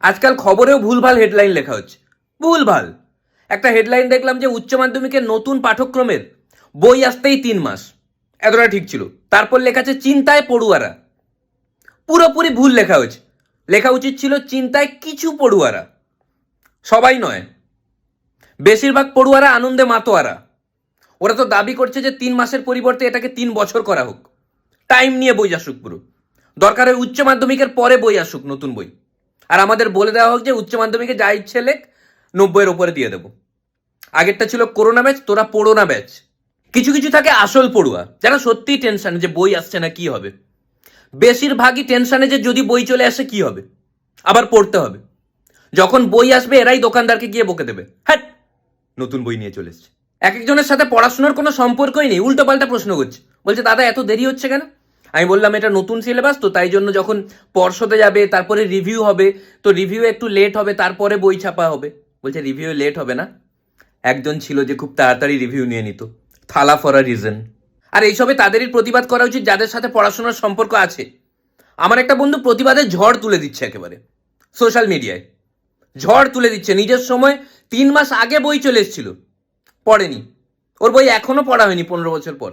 আজকাল খবরেও ভুলভাল হেডলাইন লেখা হচ্ছে। ভুলভাল। একটা হেডলাইন দেখলাম যে উচ্চ মাধ্যমিকের নতুন পাঠ্যক্রমের বই আসতেই তিন মাস। এতটা ঠিক ছিল। তারপর লেখা আছে, চিন্তায় পড়ুয়ারা। পুরোপুরি ভুল লেখা হয়েছে। লেখা উচিত ছিল, চিন্তায় কিছু পড়ুয়ারা। সবাই নয়। বেশিরভাগ পড়ুয়ারা আনন্দে মাতোয়ারা। ওরা তো দাবি করছে যে তিন মাসের পরিবর্তে এটাকে তিন বছর করা হোক। টাইম নিয়ে বই আসুক পুরো। দরকার হয় উচ্চ মাধ্যমিকের পরে বই আসুক নতুন বই। আর আমাদের বলে দেওয়া হোক যে উচ্চ মাধ্যমিকে যা ইচ্ছে লেখ, নব্বইয়ের ওপরে দিয়ে দেবো। আগেরটা ছিল করোনা ব্যাচ তোরা পড়ো না ব্যাচ কিছু কিছু থাকে আসল পড়ুয়া, যারা সত্যিই টেনশনে যে বই আসছে না, কি হবে? বেশিরভাগই টেনশনে যে যদি বই চলে আসে, কি হবে? আবার পড়তে হবে। যখন বই আসবে, এরাই দোকানদারকে গিয়ে বকে দেবে। হ্যাঁ নতুন বই নিয়ে চলে এসছে। এক একজনের সাথে পড়াশোনার কোনো সম্পর্কই নেই উল্টো পাল্টা প্রশ্ন করছে। বলছে, দাদা, এত দেরি হচ্ছে কেন? আমি বললাম এটা নতুন সিলেবাস তো তাই জন্য যখন পর্ষদে যাবে, তারপরে রিভিউ হবে, তো রিভিউ একটু লেট হবে, তারপরে বই ছাপা হবে। বলছে রিভিউ লেট হবে না। একজন ছিল যে খুব তাড়াতাড়ি রিভিউ নিয়ে নিত। থালা ফর আ রিজন আর এইসবে তাদেরই প্রতিবাদ করা উচিত, যাদের সাথে পড়াশোনার সম্পর্ক আছে। আমার একটা বন্ধু প্রতিবাদের ঝড় তুলে দিচ্ছে একেবারে সোশ্যাল মিডিয়ায় ঝড় তুলে দিচ্ছে। নিজের সময় তিন মাস আগে বই চলে এসেছিল, পড়েনি। ওর বই এখনও পড়া হয়নি পনেরো বছর পর।